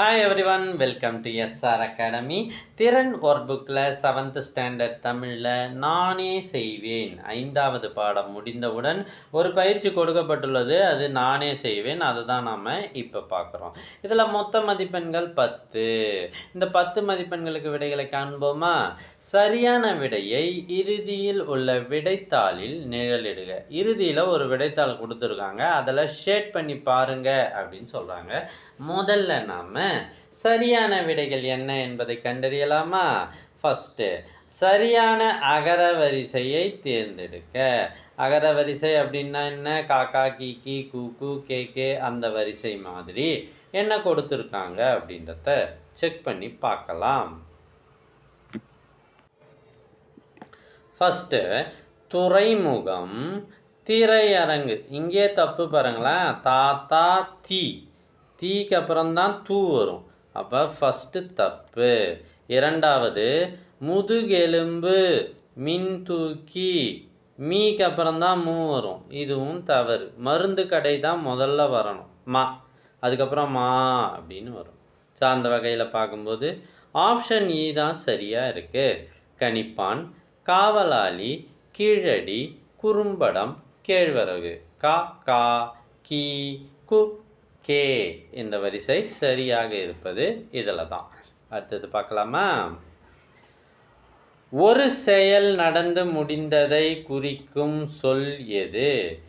Hi everyone welcome to SR academy திறன் work புக்கில் seventh standard தமிழில் நானே செய்வேன். ஐந்தாவது பாடம் முடிந்தவுடன் ஒரு பயிற்சி கொடுக்கப்பட்டுள்ளது அது நானே செய்வேன். அதை தான் நாம் இப்போ பார்க்குறோம். இதில் மொத்த மதிப்பெண்கள் பத்து. இந்த பத்து மதிப்பெண்களுக்கு விடைகளை காண்போமா? சரியான விடையை இறுதியில் உள்ள விடைத்தாளில் நிழலிடுக. இறுதியில் ஒரு விடைத்தாள் கொடுத்துருக்காங்க. அதில் ஷேட் பண்ணி பாருங்கள் அப்படின்னு சொல்கிறாங்க முதல்ல நாம் சரியான விடைகள் என்ன என்பதை கண்டறியலாமா? ஃபஸ்ட்டு சரியான அகர வரிசையை தேர்ந்தெடுக்க. அகர வரிசை அப்படின்னா என்ன? காக்கா கீக்கி கூக்கு கே கே அந்த வரிசை மாதிரி. என்ன கொடுத்துருக்காங்க அப்படின்றத செக் பண்ணி பார்க்கலாம். ஃபஸ்ட்டு துறைமுகம் திரையரங்கு. இங்கே தப்பு பாருங்களேன். தாத்தா தீ. தீக்கு அப்புறம் தான் தூ வரும். அப்போ ஃபஸ்ட்டு தப்பு. இரண்டாவது முதுகெலும்பு மின் தூக்கி மீக்கு அப்புறம்தான் மூ வரும். இதுவும் தவறு. மருந்து கடை தான் முதல்ல வரணும். மா. அதுக்கப்புறம் மா அப்படின்னு வரும். ஸோ அந்த வகையில் பார்க்கும்போது ஆப்ஷன் இ e தான் சரியாக இருக்குது கணிப்பான் காவலாளி கீழடி குறும்படம் கேழ்வரகு. கா கா கீ கு கே இந்த வரிசை சரியாக இருப்பது இதில் தான் அடுத்தது பார்க்கலாமா? ஒரு செயல் நடந்து முடிந்ததை குறிக்கும் சொல் எது?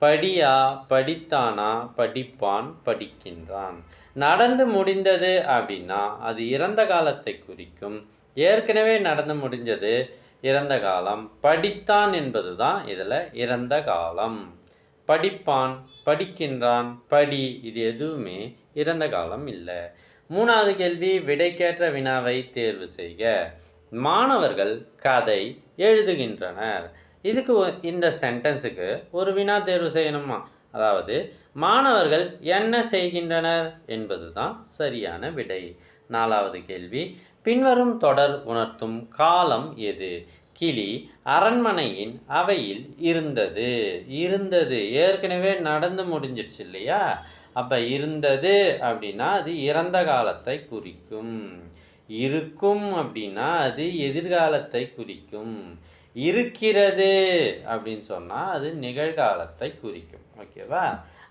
படியா படித்தானா படிப்பான் படிக்கின்றான். நடந்து முடிந்தது அப்படின்னா அது இறந்த காலத்தை குறிக்கும். ஏற்கனவே நடந்து முடிஞ்சது இறந்த காலம். படித்தான் என்பது தான் இதில் இறந்த காலம். படிப்பான் படிக்கின்றான் படி. இது எதுவுமே இறந்த காலம் இல்லை. மூணாவது கேள்வி விடைக்கேற்ற வினாவை தேர்வு செய்க. மாணவர்கள் கதை எழுதுகின்றனர். இதுக்கு இந்த சென்டென்ஸுக்கு ஒரு வினா தேர்வு செய்யணுமா? அதாவது மாணவர்கள் என்ன செய்கின்றனர் என்பது தான் சரியான விடை. நாலாவது கேள்வி பின்வரும் தொடர் உணர்த்தும் காலம் எது? கிளி அரண்மனையின் அவையில் இருந்தது. இருந்தது. ஏற்கனவே நடந்து முடிஞ்சிருச்சு இல்லையா? அப்போ இருந்தது அப்படின்னா அது இறந்த காலத்தை குறிக்கும். இருக்கும் அப்படின்னா அது எதிர்காலத்தை குறிக்கும். இருக்கிறது அப்படின்னு சொன்னால் அது நிகழ்காலத்தை குறிக்கும். ஓகேவா?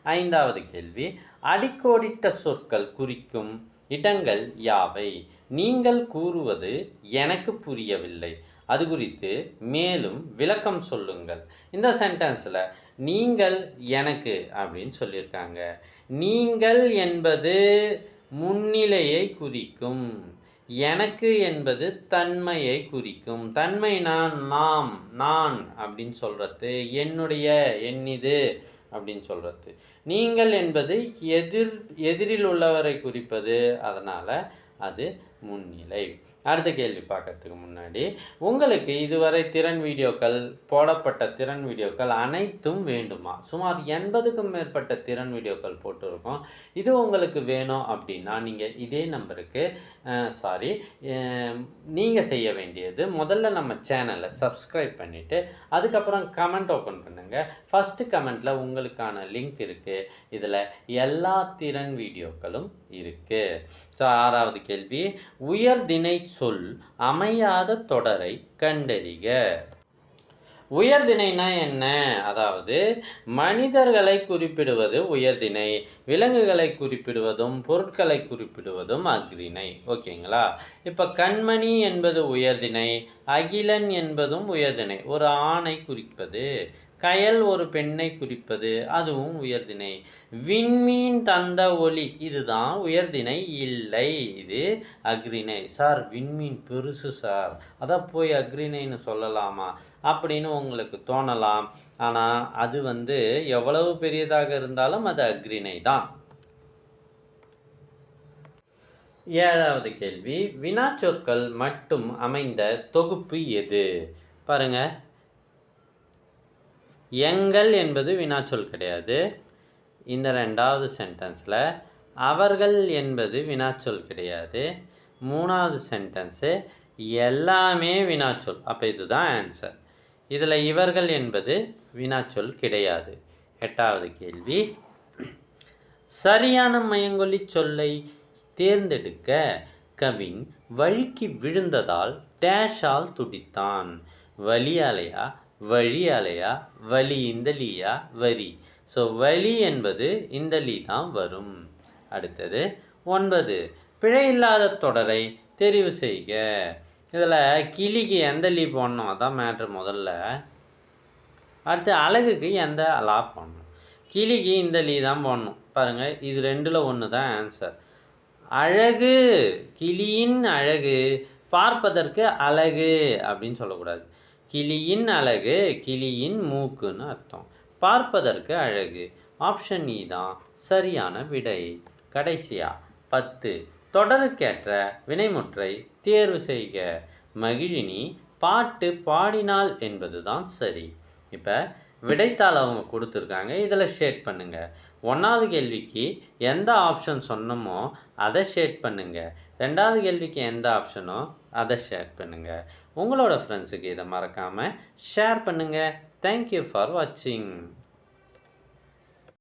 ஐந்தாவது கேள்வி. அடிக்கோடிட்ட சொற்கள் குறிக்கும் இடங்கள் யாவை? நீங்கள் கூறுவது எனக்கு புரியவில்லை. அது குறித்து மேலும் விளக்கம் சொல்லுங்கள். இந்த சென்டென்ஸில் நீங்கள் எனக்கு அப்படின்னு சொல்லியிருக்காங்க. நீங்கள் என்பது முன்னிலையை குறிக்கும். எனக்கு என்பது தன்மையை குறிக்கும். தன்மை நான் நாம் நான் அப்படின்னு சொல்கிறது என்னுடைய என்னிது அப்படின்னு சொல்கிறது நீங்கள் என்பது எதிர் எதிரில் உள்ளவரை குறிப்பது. அதனால் அது முன்னிலை. அடுத்த கேள்வி பார்க்கறதுக்கு முன்னாடி உங்களுக்கு இதுவரை திறன் வீடியோக்கள் போடப்பட்ட திறன் வீடியோக்கள் அனைத்தும் வேண்டுமா? சுமார் எண்பதுக்கும் மேற்பட்ட திறன் வீடியோக்கள் போட்டிருக்கோம். இது உங்களுக்கு வேணும் அப்படின்னா நீங்கள் இதே நம்பருக்கு சாரி நீங்கள் செய்ய வேண்டியது முதல்ல நம்ம சேனலை சப்ஸ்கிரைப் பண்ணிவிட்டு அதுக்கப்புறம் கமெண்ட் ஓப்பன் பண்ணுங்கள் ஃபஸ்ட்டு கமெண்ட்டில் உங்களுக்கான லிங்க் இருக்குது இதில் எல்லா திறன் வீடியோக்களும் இருக்குது ஸோ ஆறாவது கேள்வி உயர்தினை சொல் அமையாத தொடரை கண்டறிக. உயர்தினைனா என்ன? அதாவது மனிதர்களை குறிப்பிடுவது உயர்தினை விலங்குகளை குறிப்பிடுவதும் பொருட்களை குறிப்பிடுவதும் அக்ரிணை ஓகேங்களா? இப்போ கண்மணி என்பது உயர்திணை அகிலன் என்பதும் உயர்திணை ஒரு ஆணை குறிப்பது. கயல் ஒரு பெண்ணை குறிப்பது அதுவும் உயர்திணை. விண்மீன் தந்த ஒளி இதுதான் உயர்திணை. இல்லை இது அக்ரிணை சார் விண்மீன் பெருசு சார். அதான் போய் அக்ரிணைன்னு சொல்லலாமா? அப்படின்னு உங்களுக்கு தோணலாம். ஆனால் அது வந்து எவ்வளவு பெரியதாக இருந்தாலும் அது அக்ரிணை தான். ஏழாவது கேள்வி. வினாச்சொற்கள் மட்டும் அமைந்த தொகுப்பு எது? பாருங்கள் எங்கள் என்பது வினாச்சொல் கிடையாது. இந்த ரெண்டாவது சென்டென்ஸில் அவர்கள் என்பது வினாச்சொல் கிடையாது. மூணாவது சென்டென்ஸு எல்லாமே வினாச்சொல். அப்போ இதுதான் ஆன்சர் இதில் இவர்கள் என்பது வினாச்சொல் கிடையாது. எட்டாவது கேள்வி. சரியான மயங்கொலி சொல்லை தேர்ந்தெடுக்க கவின் வழுக்கி விழுந்ததால் டேஷால் துடித்தான். வலியாலையா வழி அலையா வலி இந்த லீயா வரி. ஸோ வலி என்பது இந்த லீ தான் வரும். அடுத்தது ஒன்பது. பிழை இல்லாத தொடரை தெரிவு செய்க. இதில் கிளிக்கு எந்த லீ போடணும்? அதான் மேட்ரு முதல்ல. அடுத்து அழகுக்கு எந்த அலா போடணும்? கிளிக்கு இந்த லீ தான் போடணும். பாருங்கள் இது ரெண்டில் ஒன்று தான் ஆன்சர் அழகு கிளியின் அழகு பார்ப்பதற்கு அழகு அப்படின்னு சொல்லக்கூடாது. கிளியின் அழகு கிளியின் மூக்குன்னு அர்த்தம். பார்ப்பதற்கு அழகு. ஆப்ஷன் இ e தான் சரியான விடை. கடைசியா பத்து. தொடருக்கேற்ற வினைமுற்றை தேர்வு செய்க. மகிழினி பாட்டு பாடினாள் என்பது தான் சரி. இப்போ விடைத்தாள் அவங்க கொடுத்துருக்காங்க. இதில் ஷேட் பண்ணுங்கள் ஒன்றாவது கேள்விக்கு எந்த ஆப்ஷன் சொன்னமோ அதை ஷேர் பண்ணுங்கள் ரெண்டாவது கேள்விக்கு எந்த ஆப்ஷனோ அதை ஷேர் பண்ணுங்கள் உங்களோட ஃப்ரெண்ட்ஸுக்கு இதை மறக்காமல் ஷேர் பண்ணுங்கள் தேங்க்யூ ஃபார் வாட்சிங்